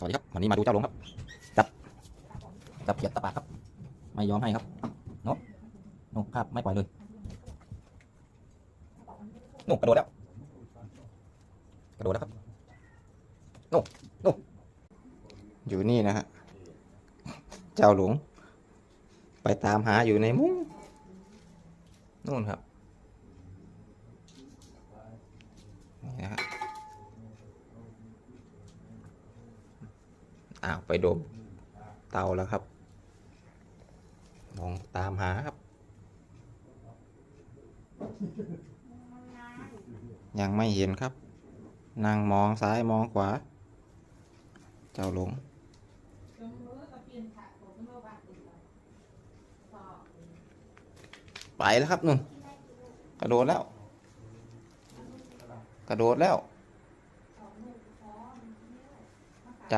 สวัสดีครับวันนี้มาดูเจ้าหลงครับ จับ จับเขียดตะปาครับ ไม่ยอมให้ครับโน้โน้ครับไม่ปล่อยเลยโน้กระโดดแล้ว กระโดดแล้วครับโน้โน้อยู่นี่นะฮะ เจ้าหลง ไปตามหาอยู่ในมุ้งนู่นครับ นี่นะฮะ อ้าวไปโดมเตาแล้วครับ ลองตามหาครับ ยังไม่เห็นครับ นั่งมองซ้ายมองขวา เจ้าหลงไปแล้วครับนุ่นกระโดดแล้ว กระโดดแล้ว